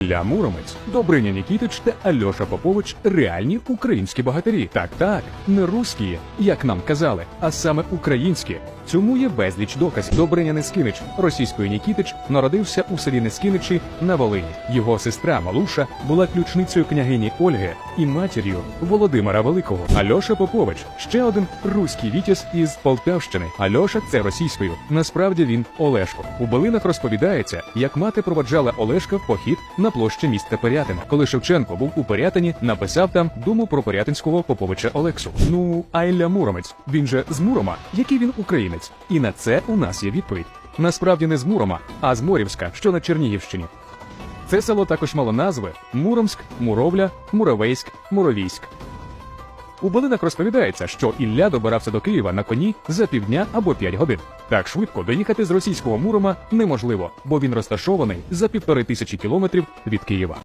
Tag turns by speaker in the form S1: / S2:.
S1: Ілля Муромець, Добриня Нікітич та Альоша Попович реальні українські багатирі. Так, так, не русські, як нам казали, а саме українські. Цьому є безліч доказів. Добриня Нескінич, російською Нікітич, народився у селі Нескіничі на Волині. Його сестра Малуша була ключницею княгині Ольги і матір'ю Володимира Великого. Альоша Попович ще один руський вітязь із Полтавщини. Альоша це російською. Насправді він Олешко. У Балинах розповідається, як мати проводжала Олешка в похід на площі міста Пирятин. Коли Шевченко був у Пирятині, написав там думу про Пирятинського Поповича Олексу. Ну, а Ілля Муромець, він же з Мурома, який він українець. І на це у нас є відповідь. Насправді не з Мурома, а з Морівська, що на Чернігівщині. Це село також мало назви Муромськ, Муровля, Муровейськ, Муровійськ. У Балинах розповідається, що Ілля добирався до Києва на коні за півдня або п'ять годин. Так швидко доїхати з російського Мурома неможливо, бо він розташований за півтори тисячі кілометрів від Києва.